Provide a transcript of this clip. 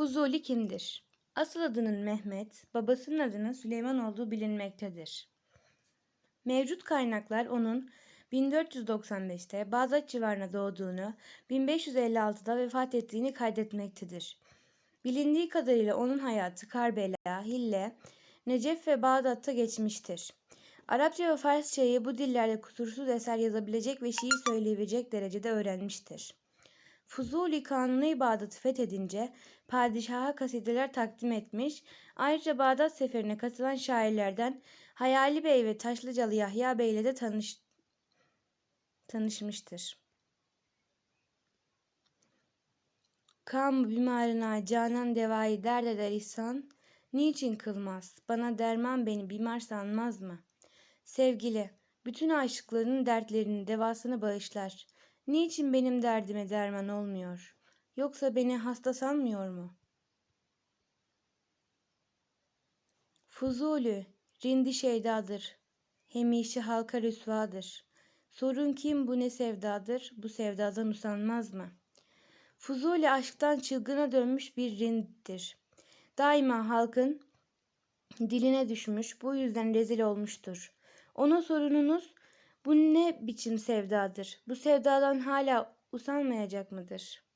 Fuzuli kimdir? Asıl adının Mehmet, babasının adının Süleyman olduğu bilinmektedir. Mevcut kaynaklar onun 1495'te Bağdat civarına doğduğunu, 1556'da vefat ettiğini kaydetmektedir. Bilindiği kadarıyla onun hayatı Karbela, Hille, Necef ve Bağdat'ta geçmiştir. Arapça ve Farsçayı bu dillerde kusursuz eser yazabilecek ve şiir söyleyebilecek derecede öğrenmiştir. Fuzuli Kanuni Bağdat'ı fethedince padişaha kasideler takdim etmiş, ayrıca Bağdat seferine katılan şairlerden Hayali Bey ve Taşlıcalı Yahya Bey ile de tanış, tanışmıştır. Kam bimarına canan devayı dert eder ihsan, niçin kılmaz, bana derman beni bimar sanmaz mı? Sevgili, bütün aşıkların dertlerinin devasını bağışlar. Niçin benim derdime derman olmuyor? Yoksa beni hasta sanmıyor mu? Fuzuli, rindi şeydadır. Hemişi halka rüsvadır. Sorun kim bu ne sevdadır? Bu sevdadan usanmaz mı? Fuzuli aşktan çılgına dönmüş bir rinddir. Daima halkın diline düşmüş, bu yüzden rezil olmuştur. Ona sorununuz bu ne biçim sevdadır? Bu sevdadan hala usanmayacak mıdır?